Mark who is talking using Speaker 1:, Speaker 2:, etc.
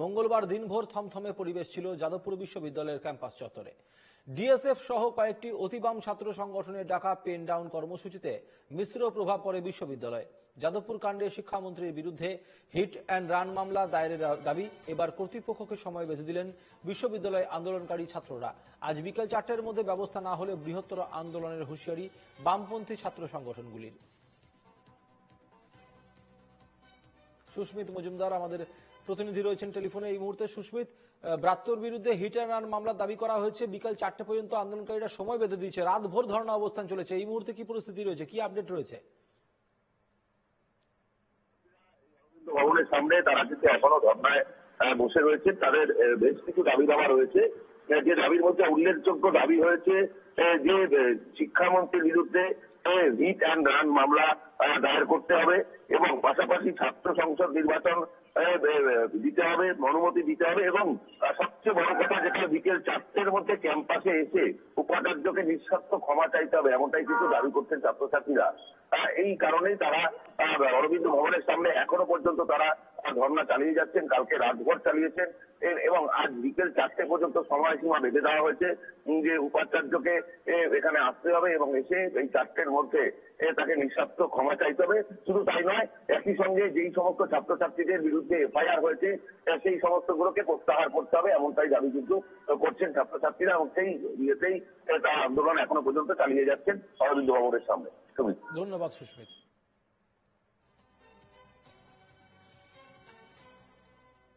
Speaker 1: মঙ্গলবার দিনভর থমথমে পরিবেশ ছিল যাদবপুর বিশ্ববিদ্যালয়ের ক্যাম্পাস চত্বরে। ডিএসএফ সহ কয়েকটি অতিবাম ছাত্র সংগঠনের ডাকা পেন ডাউন কর্মসূচিতে মিশ্র প্রভাব পড়ে বিশ্ববিদ্যালয়ে। যাদবপুর কাণ্ডে শিক্ষামন্ত্রীর বিরুদ্ধে হিট অ্যান্ড রান মামলা দায়েরের দাবি এবার কর্তৃপক্ষকে সময় বেঁধে দিলেন বিশ্ববিদ্যালয় আন্দোলনকারী ছাত্ররা। আজ বিকেল চারটের মধ্যে ব্যবস্থা না হলে বৃহত্তর আন্দোলনের হুঁশিয়ারি বামপন্থী ছাত্র সংগঠনগুলির। সুস্মিত মজুমদার, আমাদের প্রতিনিধি রয়েছেন টেলিফোনে এই মুহূর্তে সুস্মিত আহ, ব্রাত্যর বিরুদ্ধে হিট অ্যান্ড রান মামলা দাবি করা হয়েছে। বিকাল চারটে পর্যন্ত আন্দোলনকারীরা সময় বেঁধে দিয়েছে। রাত ভোর ধর্ণা অবস্থান চলেছে। এই মুহূর্তে কি পরিস্থিতি রয়েছে? কি আপডেট রয়েছে?
Speaker 2: ভবনের সামনে তারা কিন্তু এখনও ধর্নায় বসে রয়েছে। তাদের বেশ কিছু দাবি দাবা রয়েছে। যে দাবির মধ্যে উল্লেখযোগ্য দাবি হয়েছে যে শিক্ষামন্ত্রীর বিরুদ্ধে হিট অ্যান্ড রান মামলা দায়ের করতে হবে এবং পাশাপাশি ছাত্র সংসদ নির্বাচন দিতে হবে, অনুমতি দিতে হবে এবং সবচেয়ে বড় কথা যেটা, বিকেল চারটের মধ্যে ক্যাম্পাসে এসে উপাচার্যকে নিঃস্বার্থ ক্ষমা চাইতে হবে, এমনটাই কিন্তু দাবি করছেন ছাত্রছাত্রীরা। এই কারণেই তারা অরবিন্দ ভবনের সামনে এখনও পর্যন্ত তারা ধর্ণা চালিয়ে যাচ্ছেন, কালকে রাতভর চালিয়েছেন। এবং আজ বিকেল চারটে পর্যন্ত সময়সীমা বেঁধে দেওয়া হয়েছে যে উপাচার্যকে এখানে আসতে হবে এবং এসে এই চারটের মধ্যে তাকে নিঃস্বার্থ ক্ষমা চাইতে হবে। শুধু তাই নয়, একই সঙ্গে যেই সমস্ত ছাত্রছাত্রীদের বিরুদ্ধে এফআইআর হয়েছে সেই সমস্তগুলোকে প্রত্যাহার করতে হবে, এমনটাই দাবি কিন্তু করছেন ছাত্রছাত্রীরা এবং সেই ইয়েতেই তারা আন্দোলন এখনও পর্যন্ত চালিয়ে যাচ্ছেন অরবিন্দ ভবনের সামনে।
Speaker 1: ধন্যবাদ, সুস্মিত।